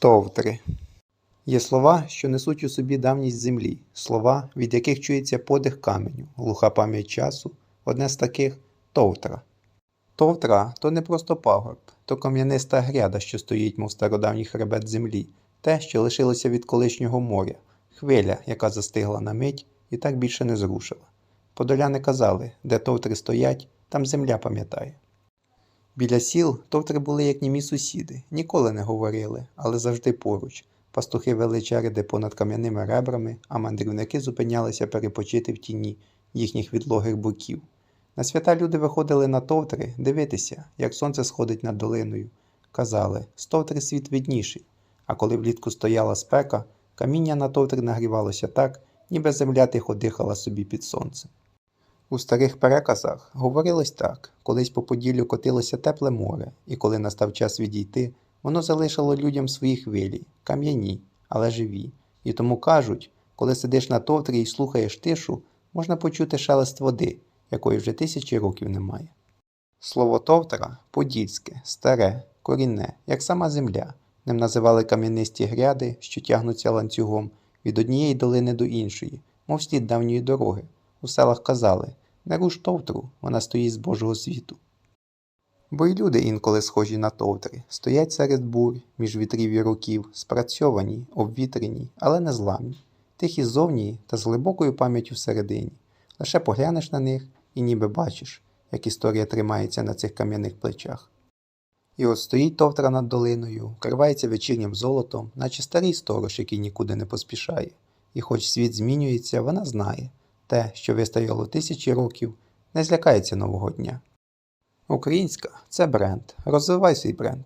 Товтри. Є слова, що несуть у собі давність землі, слова, від яких чується подих каменю, глуха пам'ять часу. Одне з таких товтра. Товтра то не просто пагорб, то кам'яниста гряда, що стоїть, мов стародавній хребет землі, те, що лишилося від колишнього моря, хвиля, яка застигла на мить і так більше не зрушила. Подоляни казали, де товтри стоять, там земля пам'ятає. Біля сіл товтри були як німі сусіди, ніколи не говорили, але завжди поруч. Пастухи вели череди понад кам'яними ребрами, а мандрівники зупинялися перепочити в тіні їхніх відлогих боків. На свята люди виходили на товтри дивитися, як сонце сходить над долиною. Казали, з товтри світ видніший, а коли влітку стояла спека, каміння на товтри нагрівалося так, ніби земля тихо дихала собі під сонцем. У старих переказах говорилось так: колись по Поділлю котилося тепле море, і коли настав час відійти, воно залишило людям свої хвилі, кам'яні, але живі. І тому кажуть, коли сидиш на товтрі і слухаєш тишу, можна почути шелест води, якої вже тисячі років немає. Слово товтра подільське, старе, корінне, як сама земля. Ним називали кам'янисті гряди, що тягнуться ланцюгом від однієї долини до іншої, мов слід давньої дороги. У селах казали не руш товтру, вона стоїть з Божого світу. Бо й люди інколи схожі на товтри, стоять серед бурь, між вітрів і років, спрацьовані, обвітрені, але не зламні, тихі ззовні та з глибокою пам'яттю всередині. Лише поглянеш на них і ніби бачиш, як історія тримається на цих кам'яних плечах. І от стоїть товтра над долиною, вкривається вечірнім золотом, наче старий сторож, який нікуди не поспішає. І хоч світ змінюється, вона знає те, що вистояло тисячі років, не злякається нового дня. Українська це бренд. Розвивай свій бренд.